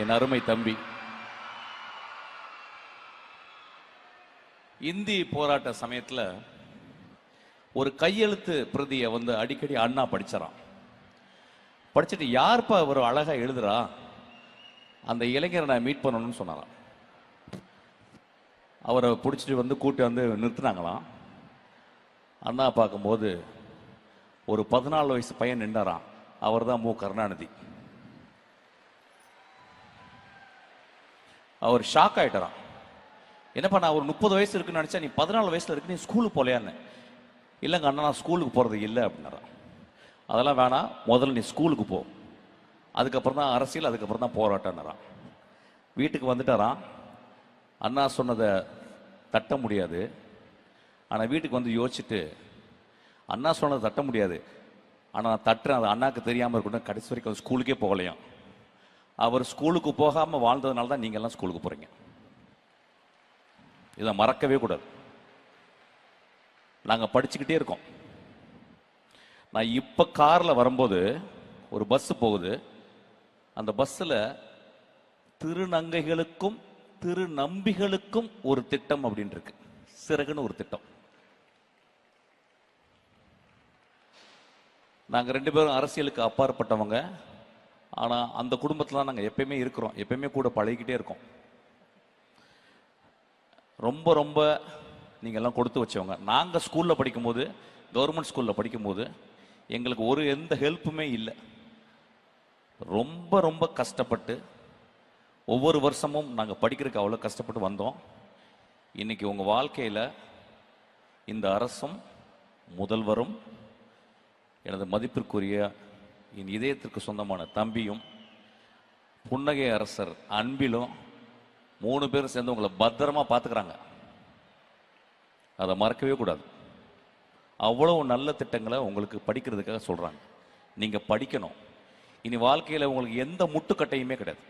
என் அருமை தம்பி. இந்தி போராட்ட சமயத்தில் ஒரு கையெழுத்து பிரதியை வந்து அடிக்கடி அண்ணா படிச்சறான் படிச்சுட்டு யார்ப்பா அவர் அழகாக எழுதுறா? அந்த இளைஞரை நான் மீட் பண்ணணும்னு சொன்னாராம். அவரை பிடிச்சிட்டு வந்து கூட்டி வந்து நிறுத்தினாங்களாம். அண்ணா பார்க்கும்போது ஒரு பதினாலு வயசு பையன் நின்றாராம் அவர் தான் மு. கருணாநிதி. அவர் ஷாக் ஆயிட்டாராம். என்னப்பா நான் ஒரு முப்பது வயசு இருக்குன்னு நினச்சா நீ பதினாலு வயசில் இருக்கு நீ ஸ்கூலுக்கு போகலையான்னு இல்லைங்க அண்ணா நான் ஸ்கூலுக்கு போகிறது இல்லை அப்படின்னாரான் அதெல்லாம் வேணாம் முதல்ல நீ ஸ்கூலுக்கு போ. அதுக்கப்புறம் தான் அரசியல் அதுக்கப்புறம் தான் போராட்டம்னாராம். வீட்டுக்கு வந்துட்டாராம். அண்ணா சொன்னதை தட்ட முடியாது. ஆனால் வீட்டுக்கு வந்து யோசிச்சுட்டு அண்ணா சொன்னதை தட்ட முடியாது. ஆனால் நான் தட்டுறேன் அது அண்ணாக்கு தெரியாமல் இருக்கட்டும் கடைசி வரைக்கும் ஸ்கூலுக்கே போகலையாம். அவர் ஸ்கூலுக்கு போகாமல் வாழ்ந்ததுனால தான் நீங்கள்லாம் ஸ்கூலுக்கு போகிறீங்க இதை மறக்கவே கூடாது. நாங்கள் படிச்சுக்கிட்டே இருக்கோம். நான் இப்போ காரில் வரும்போது ஒரு பஸ் போகுது. அந்த பஸ்ஸில் திருநங்கைகளுக்கும் திருநம்பிகளுக்கும் ஒரு திட்டம் அப்படின்னு இருக்கு. சிறகுன்னு ஒரு திட்டம். நாங்கள் ரெண்டு பேரும் அரசியலுக்கு அப்பாற்பட்டவங்க. ஆனால் அந்த குடும்பத்தில் தான் நாங்கள் எப்பயுமே இருக்கிறோம். எப்பயுமே கூட பழகிக்கிட்டே இருக்கோம். ரொம்ப ரொம்ப நீங்கள்லாம் கொடுத்து வச்சவங்க. நாங்கள் ஸ்கூலில் படிக்கும்போது கவர்மெண்ட் ஸ்கூலில் படிக்கும்போது எங்களுக்கு ஒரு எந்த ஹெல்ப்புமே இல்லை. ரொம்ப ரொம்ப கஷ்டப்பட்டு ஒவ்வொரு வருஷமும் நாங்கள் படிக்கிறதுக்கு அவ்வளோ கஷ்டப்பட்டு வந்தோம். இன்றைக்கி உங்கள் வாழ்க்கையில் இந்த அரசும் முதல்வரும் எனது மதிப்பிற்குரிய என் இதயத்திற்கு சொந்தமான தம்பியும் புன்னகை அரசர் அன்பிலும் மூணு பேரும் சேர்ந்து உங்களை பத்திரமா பார்த்துக்கிறாங்க. அதை மறக்கவே கூடாது. அவ்வளவு நல்ல திட்டங்களை உங்களுக்கு படிக்கிறதுக்காக சொல்கிறாங்க நீங்கள் படிக்கணும். இனி வாழ்க்கையில் உங்களுக்கு எந்த முட்டுக்கட்டையுமே கிடையாது.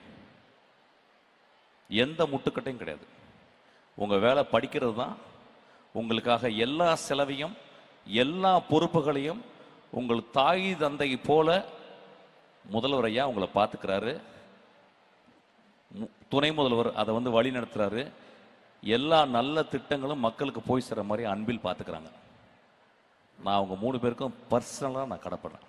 எந்த முட்டுக்கட்டையும் கிடையாது. உங்கள் வேலை படிக்கிறது தான். உங்களுக்காக எல்லா செலவையும் எல்லா பொறுப்புகளையும் உங்கள் தாய் தந்தை போல முதல்வர் ஐயா உங்களை பார்த்துக்கிறாரு. துணை முதல்வர் அதை வந்து வழி நடத்துறாரு. எல்லா நல்ல திட்டங்களும் மக்களுக்கு போய் சேர மாதிரி அன்பில் பார்த்துக்கிறாங்க. நான் அவங்க மூணு பேருக்கும் பர்சனலாக நான் கடப்படுறேன்.